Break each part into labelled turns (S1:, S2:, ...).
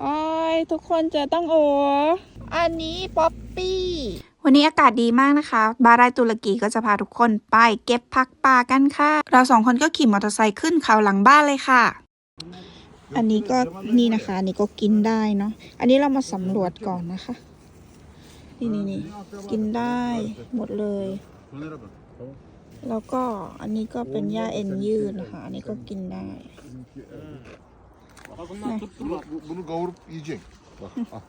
S1: โอ้ยทุกคนเจอต้องโอ อันนี้ป๊อปปี้
S2: วันนี้อากาศดีมากนะคะ บารายตุรกีก็จะพาทุกคนไปเก็บผักป่ากันค่ะ เราสองคนก็ขี่มอเตอร์ไซค์ขึ้นเขาหลังบ้านเลยค่ะ
S1: อันนี้ก็นี่นะคะ อันนี้ก็กินได้เนาะ อันนี้เรามาสำรวจก่อนนะคะ นี่นี่นี่กินได้หมดเลย แล้วก็อันนี้ก็เป็นหญ้าเอ็นยืดนะคะ อันนี้ก็กินได้
S3: Bundan tut bunu, bu- bunu kavurup yiyeceksin. Bak al.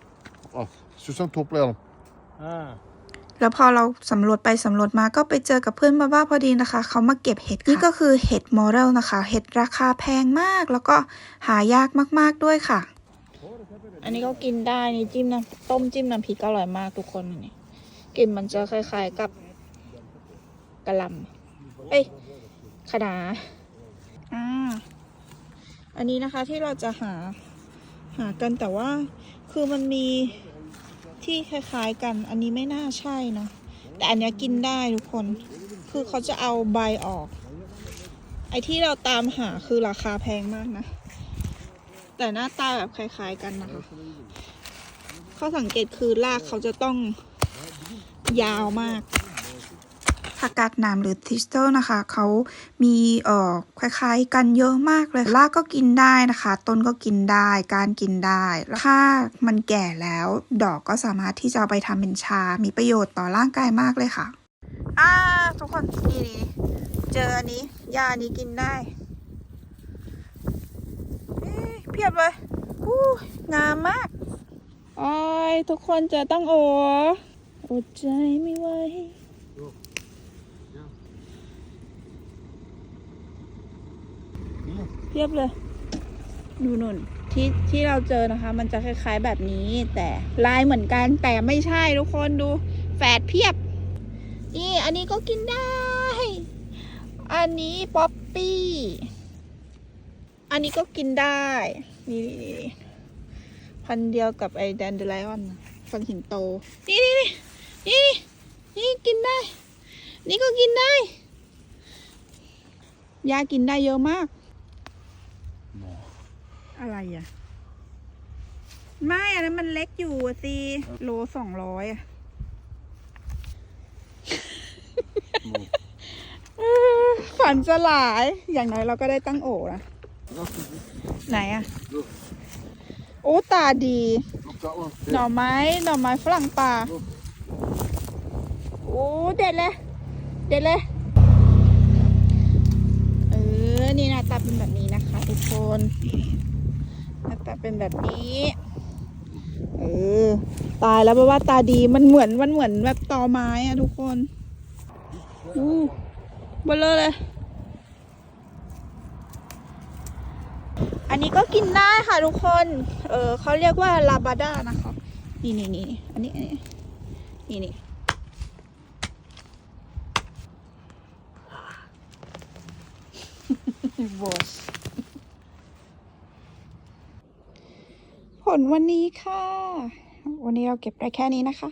S3: Al. İstiyorsan toplayalım.
S4: Ha.
S2: แล้วพอเราสำรวจไปสำรวจมาก็ไปเจอกับเพื่อนบ้าๆพอดีนะคะ เขามาเก็บเห็ดค่ะนี่ก็คือเห็ดมอเรลนะคะ เห็ดราคาแพงมาก แล้วก็หายากมากๆด้วยค่ะ
S1: อันนี้ก็กินได้นี่จิ้มน้ำต้มจิ้มน้ำพริกอร่อยมากทุกคนนี่กลิ่นมันจะคล้ายๆกับกะหล่ำเอ้ยคะน้าอ่า อันนี้นะคะที่เราจะหาหากันแต่ว่าคือมันมีที่คล้ายๆกัน อันนี้ไม่น่าใช่นะแต่อันนี้กินได้ทุกคน คือเขาจะเอาใบออก ไอที่เราตามหาคือราคาแพงมากนะ แต่หน้าตาแบบคล้าย ๆกันนะคะข้อสังเกตคือรากเขาจะต้องยาวมาก
S2: ผักกาดหนามหรือทิสเติลนะคะ เขามีเอ่อคล้ายๆ กันเยอะมากเลยรากก็กินได้นะคะ ต้นก็กินได้การกินได้แล้วถ้ามันแก่แล้วดอกก็สามารถที่จะเอาไปทำเป็นชา มีประโยชน์ต่อร่างกายมากเลยค่ะ
S1: อ่าทุกคนนี่นี่เจออันนี้ยาอันนี้กินได้เอ๊ะเพียบเลยอู้งามมากโอ้ยทุกคนเจอต้องโออดใจไม่ไหว เพียบเลย ดูนุ่นที่ที่เราเจอนะคะ มันจะคล้าย ๆแบบนี้ แต่ลายเหมือนกันแต่ไม่ใช่ทุกคนดูแฝดเพียบ นี่อันนี้ก็กินได้ อันนี้ป๊อปปี้ อันนี้ก็กินได้ นี่นี่พันเดียวกับไอ้แดนเดอไลออนฟันหินโตนี่นี่นี่นี่ นี่กินได้ นี่ก็กินได้ยากินได้เยอะมาก อะไรอะ ไม่อันนั้นมันเล็กอยู่อะสิโลสองร้อยอะฝันสลาย อย่างน้อยเราก็ได้ตั้งโอนะ ไหนอะโอ้ตาดี
S3: Yok tamam.
S1: หน่อไม้ หน่อไม้ฝรั่งป่า โอ้ เด็ดเลย เด็ดเลย เป็นแบบนี้ เออ ตายแล้วเพราะว่าตาดีมันเหมือนมันเหมือนแบบตอไม้อะทุกคนอู้บลอเลย อันนี้ก็กินได้ค่ะทุกคน เออเขาเรียกว่าลาบาด้านะคะนี่นี่นี่อันนี้อันนี้นี่นี่บอส ผลวันนี้ค่ะ วันนี้เราเก็บได้แค่นี้นะคะ